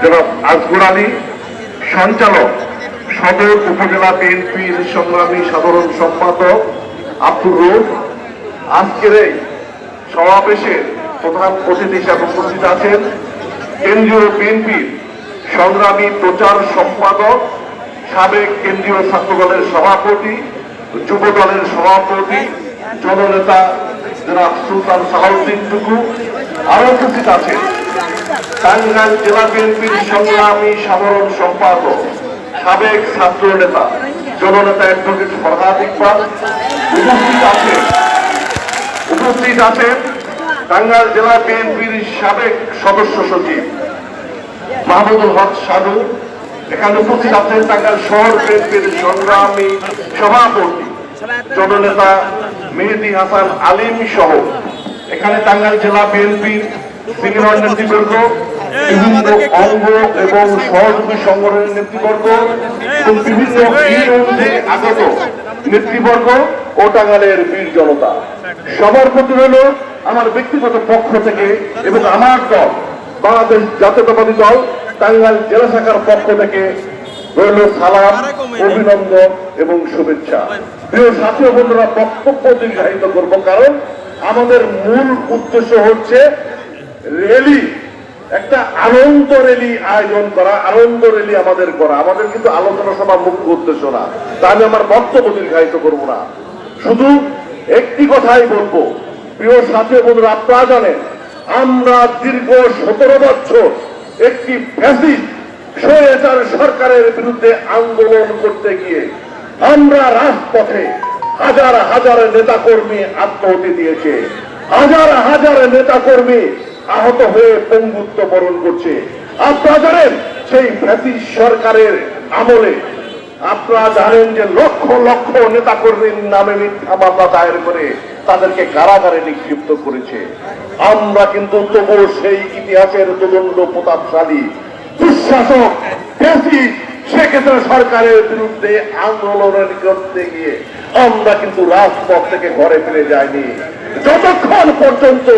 জনাব আজগুর আলী, সঞ্চালক সদর উপজেলা বিএনপির সংগ্রামী সাধারণ সম্পাদক আব্দুর রৌফ আজকের এই সমাবেশে প্রধান অতিথি হিসাবে উপস্থিত আছেন কেন্দ্রীয় বিএনপির সংগ্রামী প্রচার সম্পাদক, সাবেক কেন্দ্রীয় ছাত্রদলের সভাপতি যুব দলের সভাপতি, জননেতা জনাব সুলতান সালাউদ্দিন টুকু। আরও উপস্থিত আছেন টাঙ্গাইল জেলা বিএনপির সংগ্রামী সাধারণ সম্পাদক, সাবেক ছাত্র নেতা, জননেতা অ্যাডভোকেট ফরহাদ ইকবাল। উপস্থিত আছেন উপস্থিত আছেন টাঙ্গাইল জেলা বিএনপির সাবেক সদস্য সচিব মাহমুদুল হক সাধু। এখানে উপস্থিত আছেন টাঙ্গাইল শহর বিএনপির সংগ্রামী সভাপতি, জননেতা মেহেদি হাসান আলিম সহ। এখানে টাঙ্গাইল জেলা বিএনপির নেতৃবর্গ, বিভিন্ন অঙ্গ এবং সহযোগী সংগঠনের নেতৃবর্গ এবং বিভিন্ন আগত নেতৃবর্গ ও টাঙ্গাইলের বীর জনতা। সবার প্রতি রইল আমার ব্যক্তিগত পক্ষ থেকে এবং আমার দল, বাংলাদেশ জাতীয়তাবাদী দল, টাঙ্গাইল জেলা শাখার পক্ষ থেকে রইল সালাম, অভিনন্দন এবং শুভেচ্ছা। প্রিয় সাথী বন্ধুরা, বক্তব্য দীর্ঘায়িত করব কারণ আমাদের মূল উদ্দেশ্য হচ্ছে র্যালি একটা আনন্দ র্যালি আয়োজন করা, আনন্দ র্যালি আমাদের করা। আমাদের কিন্তু আলোচনা সভা মুখ্য উদ্দেশ্য না। তা আমি আমার বক্তব্য দীর্ঘায়িত করব না। শুধু একটি কথাই বলব। প্রিয় সাথী বন্ধুরা, আপনারা জানেন, আমরা দীর্ঘ সতেরো বছর একটি ফ্যাসিস্ট স্বৈরাচার সরকারের বিরুদ্ধে আন্দোলন করতে গিয়ে আমরা রাজপথে হাজার হাজার নেতা কর্মী আত্মহতি দিয়েছে। হাজার হাজার নেতা কর্মী আহত হয়ে পঙ্গুত্ব বরণ করছে। আপনারা জানেন, সেই ফ্যাসিস্ট সরকারের আমলে আপনারা জানেন যে লক্ষ লক্ষ নেতা কর্মীর নামে মিথ্যা মামলা দায়ের করে তাদেরকে কারাগারে নিক্ষিপ্ত করেছে। আমরা কিন্তু তবুও সেই ইতিহাসের তদন্ত প্রতাপশালী, দুঃশাসক ফ্যাসিস্ট সেক্ষেত্রে সরকারের বিরুদ্ধে আন্দোলনের করতে গিয়ে আমরা কিন্তু রাজপথ থেকে ঘরে ফিরে যাইনি। যতক্ষণ পর্যন্ত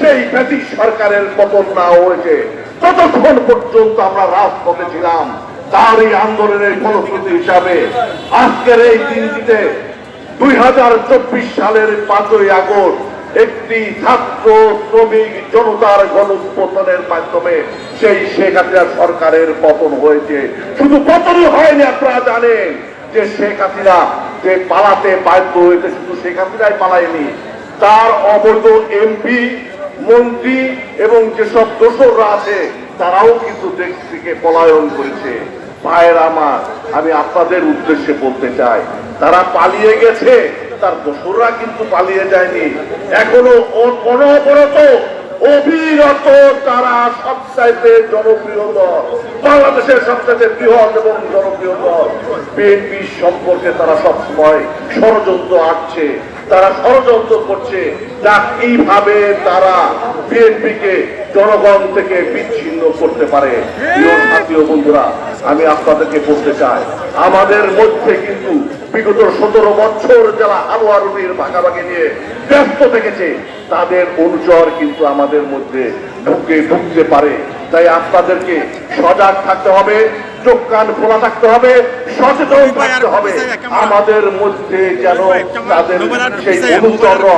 সেই ফ্যাসিস্ট সরকারের পতন না হয়েছে, ততক্ষণ পর্যন্ত আমরা রাজপথে ছিলাম। তার এই আন্দোলনের ফলশ্রুতি হিসাবে আজকের এই দিনটিতে দুই হাজার চব্বিশ সালের পাঁচই আগস্ট একটি ছাত্র শ্রমিক জনতার গণপতনের মাধ্যমে সেই শেখ হাসিনা সরকারের পতন হয়েছে। শুধু পতনই হয়নি, আপনারা জানেন যে শেখ হাসিনা যে পালাতে বাধ্য হয়েছে, শুধু শেখ হাসিনাই পালায়নি, তার অবৈধ এমপি মন্ত্রী এবং যেসব দোসররা আছে, তারাও কিন্তু দেশ থেকে পলায়ন করেছে। ভাইয়ের আমার, আমি আপনাদের উদ্দেশ্যে বলতে চাই, তারা পালিয়ে গেছে, তার দোসররা কিন্তু পালিয়ে যায়নি। এখনও অনবরত অবিরত তারা সবচাইতে জনপ্রিয় দল, বাংলাদেশের সবচাইতে বৃহৎ এবং জনপ্রিয় দল। বিএনপি সম্পর্কে তারা সবসময় ষড়যন্ত্র আটছে তারা ষড়যন্ত্র করছে। যা কীভাবে তারা বিএনপিকে জনগণ থেকে বিচ্ছিন্ন করতে পারে। সাথী বন্ধুরা, আমি আপনাদেরকে বলতে চাই, আমাদের মধ্যে কিন্তু বিগত সতেরো বছর যারা আলোয়া রুবির ভাগাভাগি নিয়ে ব্যস্ত থেকেছে, তাদের অনুচর কিন্তু আমাদের মধ্যে ঢুকে ঢুকতে পারে। তাই আপনাদেরকে সজাগ থাকতে হবে। চোখ কান খোলা থাকতে হবে সচেতন থাকতে হবে। আমাদের মধ্যে যেন তাদের সেই অনুচররা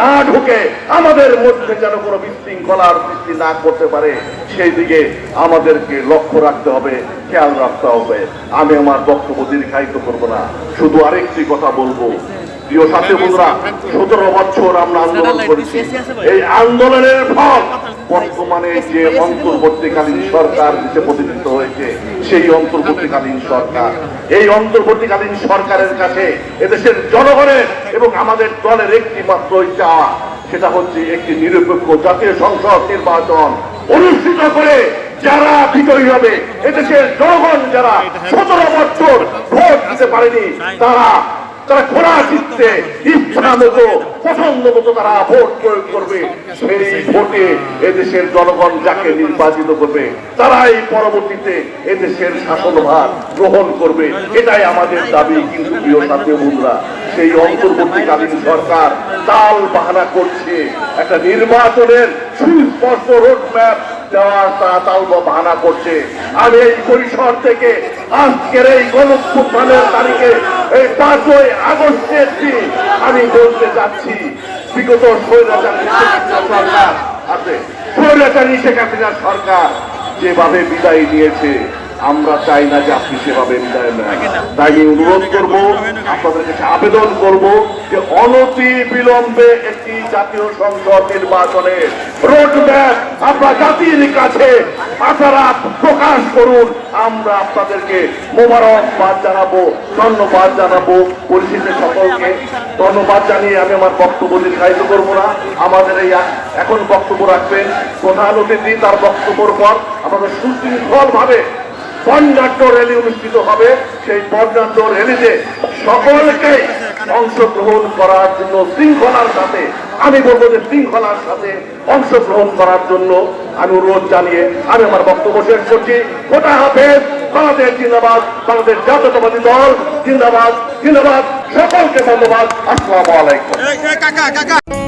না ঢুকে আমাদের মধ্যে যেন কোনো বিশৃঙ্খলার সৃষ্টি না করতে পারে সেই দিকে আমাদেরকে লক্ষ্য রাখতে হবে খেয়াল রাখতে হবে। আমি আমার বক্তব্য দীর্ঘায়িত করব না শুধু আরেকটি কথা বলব। প্রিয় সাথী বন্ধুরা সতেরো বছর আমরা আন্দোলন করেছি। এই আন্দোলনের ফল বর্তমানে যে অন্তর্বর্তীকালীন সরকার দেশে প্রতিষ্ঠিত হয়েছে, সেই অন্তর্বর্তীকালীন সরকার। এই অন্তর্বর্তীকালীন সরকারের কাছে এদেশের জনগণের এবং আমাদের দলের একটি মাত্র চাওয়া সেটা হচ্ছে একটি নিরপেক্ষ জাতীয় সংসদ নির্বাচন অনুষ্ঠিত করে যারা বিজয়ী হবে, এদেশের জনগণ যারা সতেরো বছর ভোট দিতে পারেনি, তারা তারা খোলা চিত্তে ইচ্ছা মতো পছন্দ মতো তারা ভোট প্রয়োগ করবে, সেই ভোটে এদেশের জনগণ যাকে নির্বাচিত করবে, তারাই পরবর্তীতে এদেশের শাসনভার গ্রহণ করবে। এটাই আমাদের দাবি, কিন্তু প্রিয় জাতীয় বন্ধুরা, সেই অন্তর্বর্তীকালীন সরকার তাল বাহানা করছে। একটা নির্বাচনের সুস্পষ্ট রোড ম্যাপ দেওয়ার তারা তালব ভানা করছে। আর এই পরিসর থেকে আজকের এই গণপুত্থানের তারিখে এই পাঁচই আগস্টের দিন আমি বলতে চাচ্ছি, বিগত সরকার আছে। সরকার যেভাবে বিদায় নিয়েছে আমরা চাই না যে আপনি সেভাবে তাই আমি অনুরোধ করব, আপনাদের কাছে আবেদন করব যে অনতি বিলম্বে একটি জাতীয় সংসদ নির্বাচনের রোডম্যাপ আপনার জাতির কাছে আপনারা প্রকাশ করুন। আমরা আপনাদেরকে মোবারকবাদ জানাব, ধন্যবাদ জানাব। পরিস্থিতি সকলকে ধন্যবাদ জানিয়ে আমি আমার বক্তব্য দীর্ঘায়িত করব না। আমাদের এই এখন বক্তব্য রাখবেন। প্রধান অতিথি তার বক্তব্যের পর আমাদের সুশৃঙ্খল ভাবে বর্ণাঢ্য র্যালি অনুষ্ঠিত হবে। সেই বর্ণাঢ্য র্যালিতে সকলকে অংশগ্রহণ করার জন্য, শৃঙ্খলার সাথে, আমি বলব যে শৃঙ্খলার সাথে অংশগ্রহণ করার জন্য আমি অনুরোধ জানিয়ে আমি আমার বক্তব্য শেষ করছি। কোটা হাফেজ, বাংলাদেশ জিন্দাবাদ, বাংলাদেশ জাতীয়তাবাদী দল, জিন্দাবাদ জিন্দাবাদ। সকলকে ধন্যবাদ। আসসালামু আলাইকুম।